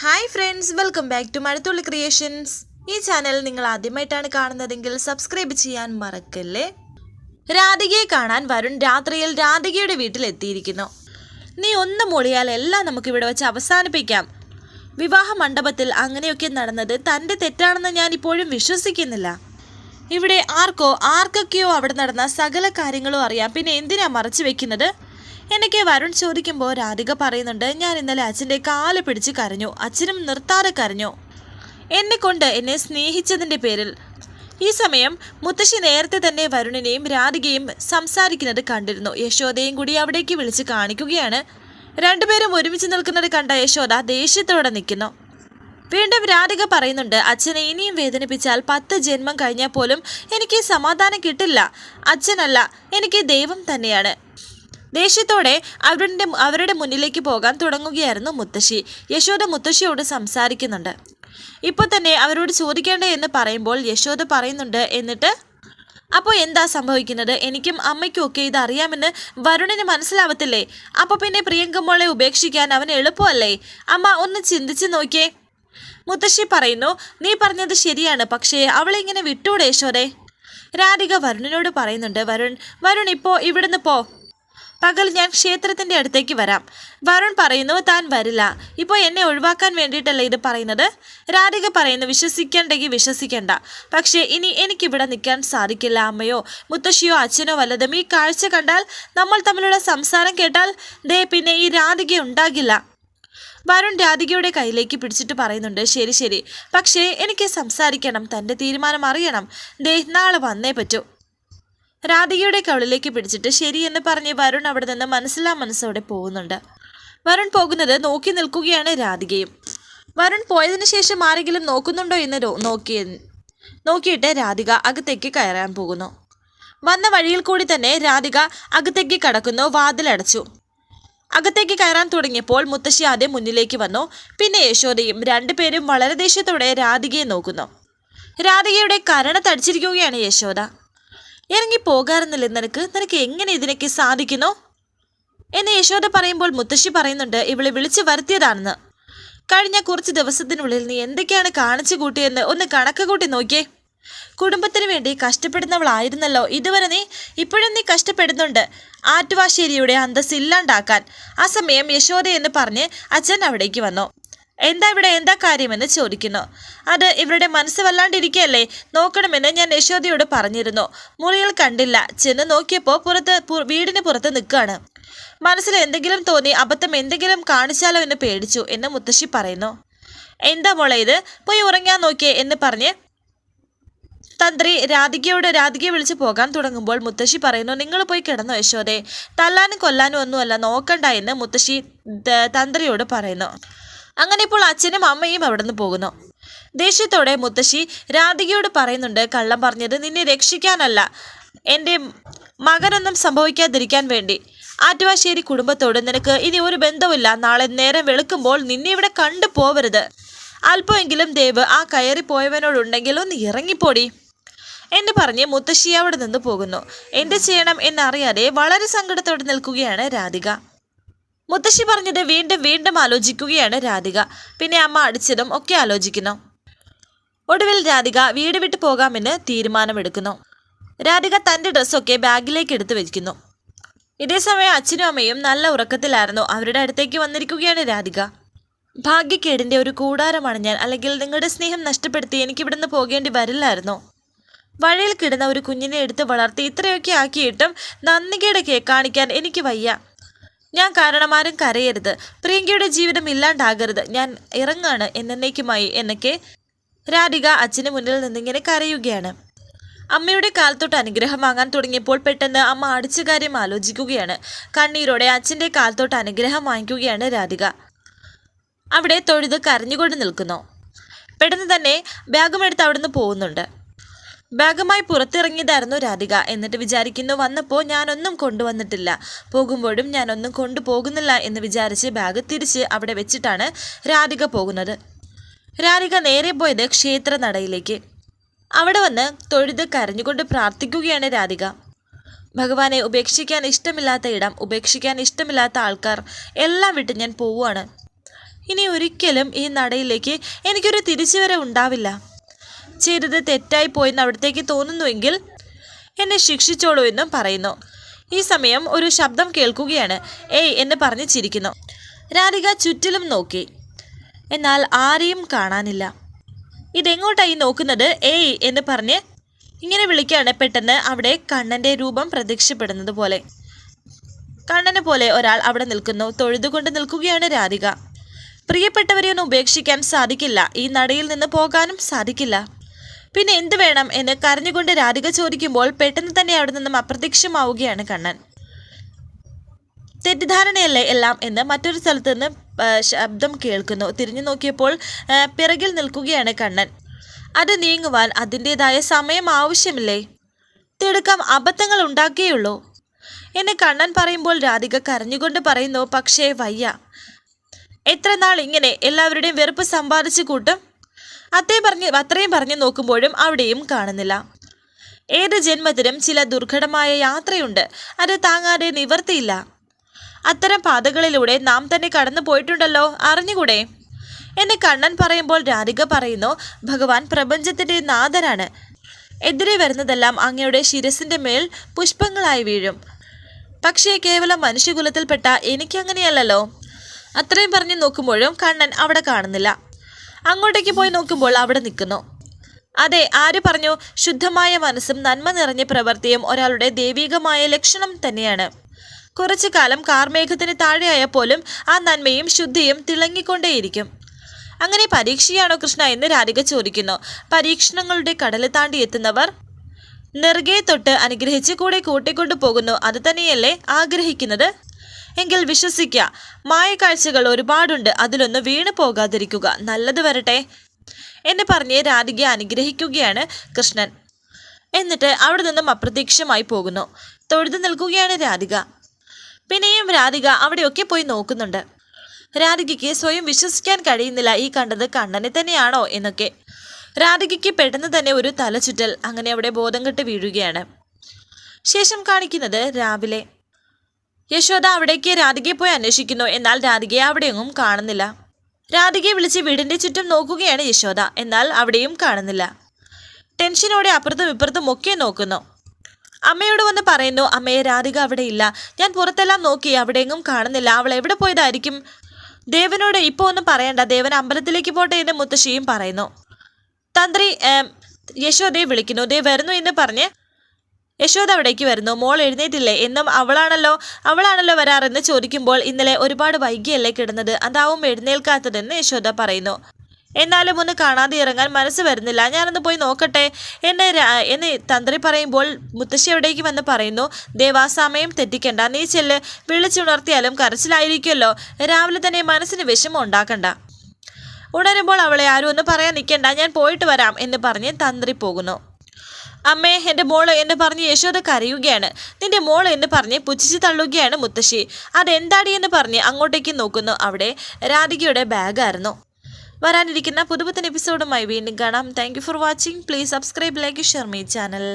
Hi friends welcome back to Mazhathulli creations ഈ channel നിങ്ങൾ ആദ്യമായിട്ടാണ് കാണുന്നതെങ്കിൽ സബ്സ്ക്രൈബ് ചെയ്യാൻ മറക്കല്ലേ? രാധികയെ കാണാൻ വരുൺ രാത്രിയിൽ രാധികയുടെ വീട്ടിലെത്തിയിരിക്കുന്നു നീ ഒന്ന് മൊഴിയാൽ എല്ലാം നമുക്ക് ഇവിടെ വെച്ച് അവസാനിപ്പിക്കാം. വിവാഹ മണ്ഡപത്തിൽ അങ്ങനെയൊക്കെ നടന്നത് തന്റെ തെറ്റാണെന്ന് ഞാൻ ഇപ്പോഴും വിശ്വസിക്കുന്നില്ല. ഇവിടെ ആർക്കോ ആർക്കൊക്കെയോ അവിടെ നടന്ന സകല കാര്യങ്ങളും അറിയാം. പിന്നെ എന്തിനാ മറച്ചു വെക്കുന്നത്? എനിക്ക് വരുൺ ചോദിക്കുമ്പോൾ രാധിക പറയുന്നുണ്ട് ഞാൻ ഇന്നലെ അച്ഛന്റെ കാൽ പിടിച്ച് കരഞ്ഞു. അച്ഛനും നിർത്താതെ കരഞ്ഞു. എന്നെക്കൊണ്ട് എന്നെ സ്നേഹിച്ചതിന്റെ പേരിൽ. ഈ സമയം മുത്തശ്ശി നേരത്തെ തന്നെ വരുണിനെയും രാധികയും സംസാരിക്കുന്നത് കണ്ടിരുന്നു. യശോദയും കൂടി അവിടേക്ക് വിളിച്ച് കാണിക്കുകയാണ്. രണ്ടുപേരും ഒരുമിച്ച് നിൽക്കുന്നത് കണ്ട യശോദ ദേഷ്യത്തോടെ നിൽക്കുന്നു. വീണ്ടും രാധിക പറയുന്നുണ്ട് അച്ഛനെ ഇനിയും വേദനിപ്പിച്ചാൽ പത്ത് ജന്മം കഴിഞ്ഞാൽ പോലും എനിക്ക് സമാധാനം കിട്ടില്ല. അച്ഛനല്ല എനിക്ക് ദൈവം തന്നെയാണ്. ദേഷ്യത്തോടെ അവരുടെ അവരുടെ മുന്നിലേക്ക് പോകാൻ തുടങ്ങുകയായിരുന്നു മുത്തശ്ശി. യശോദ മുത്തശ്ശിയോട് സംസാരിക്കുന്നുണ്ട്. ഇപ്പോൾ തന്നെ അവരോട് ചോദിക്കേണ്ടേ എന്ന് പറയുമ്പോൾ യശോദ പറയുന്നുണ്ട് എന്നിട്ട് അപ്പോൾ എന്താ സംഭവിക്കുന്നത്? എനിക്കും അമ്മയ്ക്കും ഒക്കെ ഇത് വരുണിന് മനസ്സിലാവത്തില്ലേ? അപ്പോൾ പിന്നെ പ്രിയങ്കമ്മോളെ ഉപേക്ഷിക്കാൻ അവന് എളുപ്പമല്ലേ? അമ്മ ഒന്ന് ചിന്തിച്ച് നോക്കിയേ. മുത്തശ്ശി പറയുന്നു നീ പറഞ്ഞത് ശരിയാണ് പക്ഷേ അവളെ ഇങ്ങനെ വിട്ടൂടെ യശോദേ? രാധിക വരുണിനോട് പറയുന്നുണ്ട് വരുൺ വരുൺ ഇപ്പോൾ ഇവിടുന്ന് പോ. പകൽ ഞാൻ ക്ഷേത്രത്തിന്റെ അടുത്തേക്ക് വരാം. വരുൺ പറയുന്നു താൻ വരില്ല. ഇപ്പോൾ എന്നെ ഒഴിവാക്കാൻ വേണ്ടിയിട്ടല്ലേ ഇത് പറയുന്നത്? രാധിക പറയുന്നു വിശ്വസിക്കണ്ടെങ്കിൽ വിശ്വസിക്കണ്ട. പക്ഷേ ഇനി എനിക്കിവിടെ നിൽക്കാൻ സാധിക്കില്ല അമ്മയോ. മുത്തശ്ശിയോ അച്ഛനോ വല്ലതും ഈ കാഴ്ച കണ്ടാൽ നമ്മൾ തമ്മിലുള്ള സംസാരം കേട്ടാൽ ദേ പിന്നെ ഈ രാധിക ഉണ്ടാകില്ല. വരുൺ രാധികയുടെ കയ്യിലേക്ക് പിടിച്ചിട്ട് പറയുന്നുണ്ട് ശരി ശരി. പക്ഷേ എനിക്ക് സംസാരിക്കണം തന്റെ തീരുമാനം അറിയണം. ദേ നാളെ വന്നേ പറ്റൂ. രാധികയുടെ കവളിലേക്ക് പിടിച്ചിട്ട് ശരിയെന്ന് പറഞ്ഞ് വരുൺ അവിടെ നിന്ന് മനസ്സിലാ മനസ്സോടെ പോകുന്നുണ്ട്. വരുൺ പോകുന്നത് നോക്കി നിൽക്കുകയാണ് രാധികയും. വരുൺ പോയതിനു ശേഷം ആരെങ്കിലും നോക്കുന്നുണ്ടോ എന്ന് നോക്കി നോക്കിയിട്ട് രാധിക അകത്തേക്ക് കയറാൻ പോകുന്നു. വന്ന വഴിയിൽ കൂടി തന്നെ രാധിക അകത്തേക്ക് കടക്കുന്നു വാതിലടച്ചു അകത്തേക്ക് കയറാൻ തുടങ്ങിയപ്പോൾ മുത്തശ്ശി ആദ്യം മുന്നിലേക്ക് വന്നു പിന്നെ യശോദയും രണ്ടുപേരും വളരെ ദേഷ്യത്തോടെ രാധികയെ നോക്കുന്നു. രാധികയുടെ കരണ തടിച്ചിരിക്കുകയാണ് യശോദ. ഇറങ്ങി പോകാറുന്നില്ല നിനക്ക്? നിനക്ക് എങ്ങനെ ഇതിനൊക്കെ സാധിക്കുന്നു? എന്ന് യശോദ പറയുമ്പോൾ മുത്തശ്ശി പറയുന്നുണ്ട് ഇവളെ വിളിച്ചു വരുത്തിയതാണെന്ന്. കഴിഞ്ഞ കുറച്ച് ദിവസത്തിനുള്ളിൽ നീ എന്തൊക്കെയാണ് കാണിച്ചു കൂട്ടിയെന്ന് ഒന്ന് കണക്ക് കൂട്ടി നോക്കിയേ. കുടുംബത്തിന് വേണ്ടി കഷ്ടപ്പെടുന്നവളായിരുന്നല്ലോ. ഇതുവരെ നീ ഇപ്പോഴും നീ കഷ്ടപ്പെടുന്നുണ്ട്. ആറ്റുവാശ്ശേരിയുടെ അന്തസ് ഇല്ലാണ്ടാക്കാൻ ആ സമയം യശോദ എന്ന് പറഞ്ഞ് അച്ഛൻ അവിടേക്ക് വന്നു. എന്താ ഇവിടെ എന്താ കാര്യമെന്ന് ചോദിക്കുന്നു. അത് ഇവരുടെ മനസ്സ് വല്ലാണ്ടിരിക്കുകയല്ലേ? നോക്കണമെന്ന് ഞാൻ യശോദയോട് പറഞ്ഞിരുന്നു. മുറിയിൽ കണ്ടില്ല. ചെന്ന് നോക്കിയപ്പോൾ പുറത്ത് വീടിന് പുറത്ത് നിൽക്കുകയാണ്. മനസ്സിൽ എന്തെങ്കിലും തോന്നി അബദ്ധം എന്തെങ്കിലും കാണിച്ചാലോ എന്ന് പേടിച്ചു എന്ന് മുത്തശ്ശി പറയുന്നു. എന്താ മോളെ ഇത്? പോയി ഉറങ്ങാൻ നോക്കിയേ എന്ന് പറഞ്ഞ് തന്ത്രി രാധികയോട് രാധികയെ വിളിച്ച് പോകാൻ തുടങ്ങുമ്പോൾ മുത്തശ്ശി പറയുന്നു നിങ്ങൾ പോയി കിടന്നു യശോദേ. തല്ലാനും കൊല്ലാനും ഒന്നുമല്ല നോക്കണ്ട എന്ന് മുത്തശ്ശി തന്ത്രിയോട് പറയുന്നു. അങ്ങനെ ഇപ്പോൾ അച്ഛനും അമ്മയും അവിടെ നിന്ന് പോകുന്നു. ദേഷ്യത്തോടെ മുത്തശ്ശി രാധികയോട് പറയുന്നുണ്ട് കള്ളം പറഞ്ഞത് നിന്നെ രക്ഷിക്കാനല്ല എന്റെ മകനൊന്നും സംഭവിക്കാതിരിക്കാൻ വേണ്ടി. ആറ്റുവാശ്ശേരി കുടുംബത്തോട് നിനക്ക് ഇനി ഒരു ബന്ധവുമില്ല. നാളെ നേരം വെളുക്കുമ്പോൾ നിന്നെ ഇവിടെ കണ്ടു പോവരുത്. അല്പമെങ്കിലും ദേവ് ആ കയറി പോയവനോടുണ്ടെങ്കിൽ ഒന്ന് ഇറങ്ങിപ്പോടി. എന്ന് പറഞ്ഞ് മുത്തശ്ശി അവിടെ നിന്ന് പോകുന്നു. എന്ത് ചെയ്യണം എന്നറിയാതെ വളരെ സങ്കടത്തോടെ നിൽക്കുകയാണ് രാധിക. മുത്തശ്ശി പറഞ്ഞത് വീണ്ടും വീണ്ടും ആലോചിക്കുകയാണ് രാധിക. പിന്നെ അമ്മ അടിച്ചതും ഒക്കെ ആലോചിക്കുന്നു. ഒടുവിൽ രാധിക വീട് വിട്ടു പോകാമെന്ന് തീരുമാനമെടുക്കുന്നു. രാധിക തന്റെ ഡ്രസ്സൊക്കെ ബാഗിലേക്ക് എടുത്തു വെക്കുന്നു. ഇതേസമയം അച്ഛനും അമ്മയും നല്ല ഉറക്കത്തിലായിരുന്നു. അവരുടെ അടുത്തേക്ക് വന്നിരിക്കുകയാണ് രാധിക. ഭാഗ്യക്കേടിന്റെ ഒരു കൂടാരമാണ് ഞാൻ. അല്ലെങ്കിൽ നിങ്ങളുടെ സ്നേഹം നഷ്ടപ്പെടുത്തി എനിക്കിവിടുന്ന് പോകേണ്ടി വരില്ലായിരുന്നു. വഴിയിൽ കിടന്ന ഒരു കുഞ്ഞിനെ എടുത്ത് വളർത്തി ഇത്രയൊക്കെ ആക്കിയിട്ടും നന്ദികയുടെ കാണിക്കാൻ എനിക്ക് വയ്യ. ഞാൻ കാരണമാരും കരയരുത്. പ്രിയങ്കയുടെ ജീവിതം ഇല്ലാണ്ടാകരുത്. ഞാൻ ഇറങ്ങാണ് എന്നേക്കുമായി എന്നൊക്കെ രാധിക അച്ഛന് മുന്നിൽ നിന്നിങ്ങനെ കരയുകയാണ്. അമ്മയുടെ കാൽത്തൊട്ട് അനുഗ്രഹം വാങ്ങാൻ തുടങ്ങിയപ്പോൾ പെട്ടെന്ന് അമ്മ അടിച്ച കാര്യം ആലോചിക്കുകയാണ്. കണ്ണീരോടെ അച്ഛന്റെ കാൽത്തൊട്ട് അനുഗ്രഹം വാങ്ങിക്കുകയാണ് രാധിക. അവിടെ തൊഴുത് കരഞ്ഞുകൊണ്ട് നിൽക്കുന്നു. പെട്ടെന്ന് തന്നെ ബാഗുമെടുത്ത് അവിടുന്ന് പോകുന്നുണ്ട്. ബാഗുമായി പുറത്തിറങ്ങിയതായിരുന്നു രാധിക. എന്നിട്ട് വിചാരിക്കുന്നു വന്നപ്പോൾ ഞാനൊന്നും കൊണ്ടുവന്നിട്ടില്ല. പോകുമ്പോഴും ഞാനൊന്നും കൊണ്ടുപോകുന്നില്ല എന്ന് വിചാരിച്ച് ബാഗ് തിരിച്ച് അവിടെ വെച്ചിട്ടാണ് രാധിക പോകുന്നത്. രാധിക നേരെ പോയത് ക്ഷേത്ര നടയിലേക്ക്. അവിടെ വന്ന് തൊഴുത് കരഞ്ഞുകൊണ്ട് പ്രാർത്ഥിക്കുകയാണ് രാധിക. ഭഗവാനെ ഉപേക്ഷിക്കാൻ ഇഷ്ടമില്ലാത്ത ഇടം ഉപേക്ഷിക്കാൻ ഇഷ്ടമില്ലാത്ത ആൾക്കാർ എല്ലാം വിട്ട് ഞാൻ പോവുകയാണ്. ഇനി ഒരിക്കലും ഈ നടയിലേക്ക് എനിക്കൊരു തിരിച്ചുവരെ ഉണ്ടാവില്ല. ചെയ്തത് തെറ്റായി പോയെന്ന് അവിടത്തേക്ക് തോന്നുന്നുവെങ്കിൽ എന്നെ ശിക്ഷിച്ചോളൂ എന്നും പറയുന്നു. ഈ സമയം ഒരു ശബ്ദം കേൾക്കുകയാണ്. ഏയ് എന്ന് പറഞ്ഞു ചിരിക്കുന്നു. രാധിക ചുറ്റിലും നോക്കി. എന്നാൽ ആരെയും കാണാനില്ല. ഇതെങ്ങോട്ടായി നോക്കുന്നത്? ഏയ് എന്ന് പറഞ്ഞ് ഇങ്ങനെ വിളിക്കുകയാണ് പെട്ടെന്ന് അവിടെ കണ്ണന്റെ രൂപം പ്രത്യക്ഷപ്പെടുന്നത് പോലെ. കണ്ണനെ പോലെ ഒരാൾ അവിടെ നിൽക്കുന്നു. തൊഴുതുകൊണ്ട് നിൽക്കുകയാണ് രാധിക. പ്രിയപ്പെട്ടവരെ ഒന്നും ഉപേക്ഷിക്കാൻ സാധിക്കില്ല. ഈ നടയിൽ നിന്ന് പോകാനും സാധിക്കില്ല. പിന്നെ എന്ത് വേണം എന്ന് കരഞ്ഞുകൊണ്ട് രാധിക ചോദിക്കുമ്പോൾ പെട്ടെന്ന് തന്നെ അവിടെ നിന്നും അപ്രത്യക്ഷമാവുകയാണ് കണ്ണൻ. തെറ്റിദ്ധാരണയല്ലേ എല്ലാം എന്ന് മറ്റൊരു സ്ഥലത്ത് നിന്ന് ശബ്ദം കേൾക്കുന്നു. തിരിഞ്ഞു നോക്കിയപ്പോൾ പിറകിൽ നിൽക്കുകയാണ് കണ്ണൻ. അത് നീങ്ങുവാൻ അതിന്റെതായ സമയം ആവശ്യമില്ലേ? തിടുക്കം അബദ്ധങ്ങൾ ഉണ്ടാക്കുകയുള്ളൂ എന്നെ കണ്ണൻ പറയുമ്പോൾ രാധിക കരഞ്ഞുകൊണ്ട് പറയുന്നു പക്ഷേ വയ്യ. എത്ര നാൾ ഇങ്ങനെ എല്ലാവരുടെയും വെറുപ്പ് സമ്പാദിച്ചു കൂട്ടും? അത്രയും പറഞ്ഞ് അത്രയും പറഞ്ഞു നോക്കുമ്പോഴും അവിടെയും കാണുന്നില്ല. ഏത് ജന്മത്തിനും ചില ദുർഘടമായ യാത്രയുണ്ട്. അത് താങ്ങാതെ നിവർത്തിയില്ല. അത്തരം പാതകളിലൂടെ നാം തന്നെ കടന്നു പോയിട്ടുണ്ടല്ലോ അറിഞ്ഞുകൂടെ? എന്ന് കണ്ണൻ പറയുമ്പോൾ രാധിക പറയുന്നു ഭഗവാൻ പ്രപഞ്ചത്തിന്റെ നാഥനാണ്. എതിരെ വരുന്നതെല്ലാം അങ്ങയുടെ ശിരസിന്റെ മേൽ പുഷ്പങ്ങളായി വീഴും. പക്ഷേ കേവലം മനുഷ്യകുലത്തിൽപ്പെട്ട എനിക്കങ്ങനെയല്ലല്ലോ? അത്രയും പറഞ്ഞു നോക്കുമ്പോഴും കണ്ണൻ അവിടെ കാണുന്നില്ല. അങ്ങോട്ടേക്ക് പോയി നോക്കുമ്പോൾ അവിടെ നിൽക്കുന്നു. അതെ ആര് പറഞ്ഞു? ശുദ്ധമായ മനസ്സും നന്മ നിറഞ്ഞ പ്രവൃത്തിയും ഒരാളുടെ ദൈവികമായ ലക്ഷണം തന്നെയാണ്. കുറച്ചു കാലം കാർമേഘത്തിന് താഴെയായപ്പോലും ആ നന്മയും ശുദ്ധിയും തിളങ്ങിക്കൊണ്ടേയിരിക്കും. അങ്ങനെ പരീക്ഷയാണോ കൃഷ്ണ എന്ന് രാധിക ചോദിക്കുന്നു. പരീക്ഷണങ്ങളുടെ കടൽ താണ്ടി എത്തുന്നവർ നെറുകെ തൊട്ട് അനുഗ്രഹിച്ച് കൂടെ കൂട്ടിക്കൊണ്ടു പോകുന്നു അത് തന്നെയല്ലേ ആഗ്രഹിക്കുന്നത്? എങ്കിൽ വിശ്വസിക്കുക മായക്കാഴ്ചകൾ ഒരുപാടുണ്ട്. അതിലൊന്ന് വീണു പോകാതിരിക്കുക. നല്ലത് വരട്ടെ. എന്ന് പറഞ്ഞ് രാധിക അനുഗ്രഹിക്കുകയാണ് കൃഷ്ണൻ. എന്നിട്ട് അവിടെ നിന്നും അപ്രത്യക്ഷമായി പോകുന്നു. തൊഴുതു നിൽക്കുകയാണ് രാധിക. പിന്നെയും രാധിക അവിടെയൊക്കെ പോയി നോക്കുന്നുണ്ട്. രാധികയ്ക്ക് സ്വയം വിശ്വസിക്കാൻ കഴിയുന്നില്ല. ഈ കണ്ടത് കണ്ണനെ തന്നെയാണോ എന്നൊക്കെ. രാധികയ്ക്ക് പെട്ടെന്ന് തന്നെ ഒരു തലചുറ്റൽ. അങ്ങനെ അവിടെ ബോധം കെട്ട് വീഴുകയാണ്. ശേഷം കാണിക്കുന്നത് രാവിലെ. യശോദ അവിടേക്ക് രാധികയെ പോയി അന്വേഷിക്കുന്നു. എന്നാൽ രാധികയെ അവിടെയൊന്നും കാണുന്നില്ല. രാധികയെ വിളിച്ച് വീടിന്റെ ചുറ്റും നോക്കുകയാണ് യശോദ. എന്നാൽ അവിടെയും കാണുന്നില്ല. ടെൻഷനോടെ അപ്പുറത്തും ഇപ്പുറത്തും ഒക്കെ നോക്കുന്നു. അമ്മയോട് വന്ന് പറയുന്നു അമ്മയെ രാധിക അവിടെ ഇല്ല. ഞാൻ പുറത്തെല്ലാം നോക്കി അവിടെയെങ്ങും കാണുന്നില്ല. അവൾ എവിടെ പോയതായിരിക്കും? ദേവനോട് ഇപ്പോൾ ഒന്നും പറയണ്ട. ദേവൻ അമ്പലത്തിലേക്ക് പോട്ടെ എന്ന് മുത്തശ്ശിയും പറയുന്നു. തന്ത്രി യശോദയെ വിളിക്കുന്നു. ദേ വരുന്നു എന്ന് പറഞ്ഞ് യശോദ അവിടേക്ക് വരുന്നു. മോൾ എഴുന്നേറ്റില്ലേ? എന്നും അവളാണല്ലോ അവളാണല്ലോ വരാറെന്ന് ചോദിക്കുമ്പോൾ ഇന്നലെ ഒരുപാട് വൈകിയല്ലേ കിടന്നത്? അതാവും എഴുന്നേൽക്കാത്തതെന്ന് യശോദ പറയുന്നു. എന്നാലും ഒന്ന് കാണാതെ ഇറങ്ങാൻ മനസ്സ് വരുന്നില്ല. ഞാനൊന്ന് പോയി നോക്കട്ടെ? എന്നെ എന്ന് തന്ത്രി പറയുമ്പോൾ മുത്തശ്ശി എവിടേക്ക് വന്ന് പറയുന്നു ദേവാ സമയം തെറ്റിക്കണ്ട. നീ ചെല്ല്. വിളിച്ചുണർത്തിയാലും കരച്ചിലായിരിക്കുമല്ലോ. രാവിലെ തന്നെ മനസ്സിന് വിഷമം ഉണ്ടാക്കണ്ട. ഉണരുമ്പോൾ അവളെ ആരും ഒന്ന് പറയാൻ നിൽക്കണ്ട. ഞാൻ പോയിട്ട് വരാം എന്ന് പറഞ്ഞ് തന്ത്രി പോകുന്നു. അമ്മേ എന്റെ മോൾ എന്ന് പറഞ്ഞ് യശോദ കരയുകയാണ്. നിന്റെ മോൾ എന്ന് പറഞ്ഞ് പുച്ഛിച്ച് തള്ളുകയാണ് മുത്തശ്ശി. അതെന്താടി എന്ന് പറഞ്ഞ് അങ്ങോട്ടേക്ക് നോക്കുന്നു. അവിടെ രാധികയുടെ ബാഗായിരുന്നു. വരാനിരിക്കുന്ന പുതുപുത്തൻ എപ്പിസോഡുമായി വീണ്ടും കാണാം. Thank for watching please subscribe like share my channel